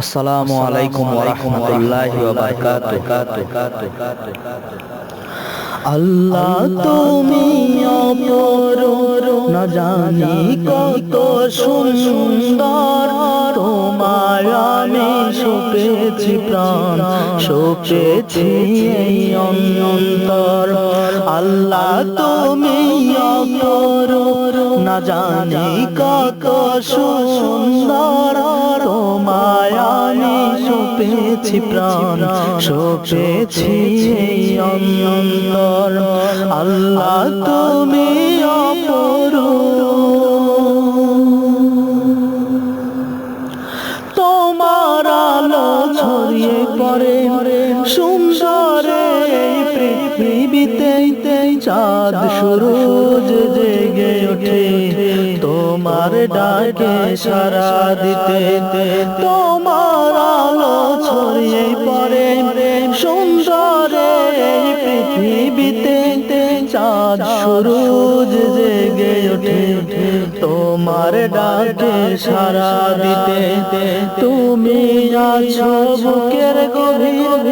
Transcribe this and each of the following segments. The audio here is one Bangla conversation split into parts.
আসসালামু আলাইকুম ওয়া রাহমাতুল্লাহি ওয়া বারাকাতুহু। আল্লাহ তুমি অপর না জানি কত সুন্দর। তোমার আমি সপেছি প্রাণ সপেছি এই অন্তর। আল্লাহ তুমি অপর না জানি কত সুন্দর সপেছি প্রাণ সপেছি অন্তর। আল্লাহ তুমি অপরূপ। তোমার আলো ছড়িয়ে পড়ে, সুন্দরে পৃথিবীতে চাঁদ সুরুজ জেগে ওঠে। তোমার ডাকে সারা দিতে, তোমার চাঁদ সুরুজ জেগে ওঠে, তোমার ডাকে সারা দিতে। তুমি আছো বুকের গভীর,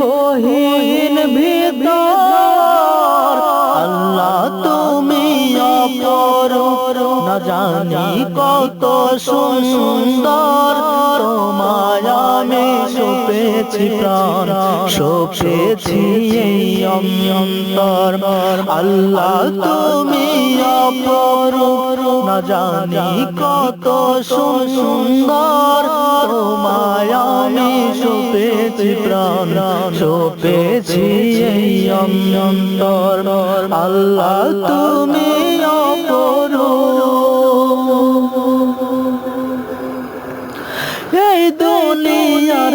গহীন ভিতর। আল্লাহ, তুমি অপর। না জানি কত সুন্দর। তোমায় আমি সপেছি প্রাণ সপেছি এই অন্তর। আল্লাহ তুমি না জানি কত সুন্দর। তোমায় আমি সপেছি প্রাণ সপেছি এই অন্তর। আল্লাহ তুমি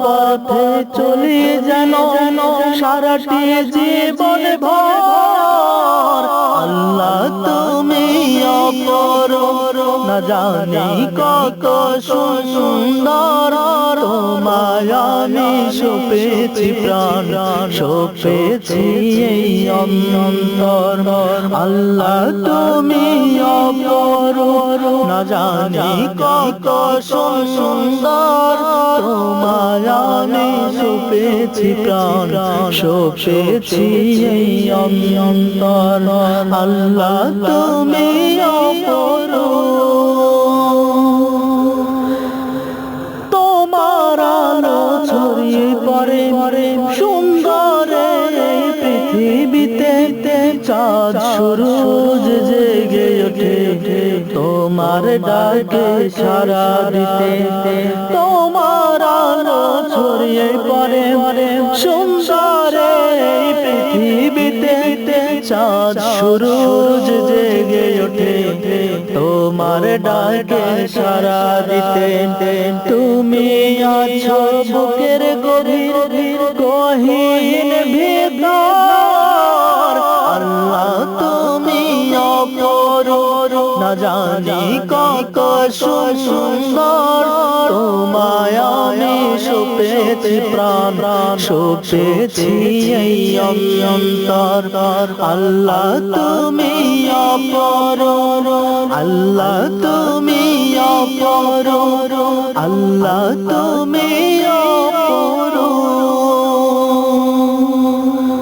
পথে চলি যেন সারাটি জীবন আল্লাহ তুমি অপর না জানি কত সুন্দর, তোমায় আমি সপেছি প্রাণ, সপেছি এই অন্তর। আল্লাহ তুমি অপর জানি কত সুন্দর। আমি সপেছি প্রাণ। সপেছি এই অন্তর। আল্লাহ তুমি তোমার পড়ে। সুন্দরে পৃথিবীতে চাঁদ জেগে ওঠে তোমার ডাকে সারা দিতে, তোমার আলো ছড়িয়ে পড়ে, সুন্দরে এই পৃথিবীতে চাঁদ সুরুজ জেগে ওঠে, তোমার ডাকে সারা দিতে, তুমি আছো বুকের গভীর, গহীন ভিতর। না জানি কত সুন্দর। তোমায় সপেছি প্রাণ, সপেছি এই অন্তর। আল্লাহ তুমি অপর আল্লাহ তুমি অপর আল্লাহ তুমি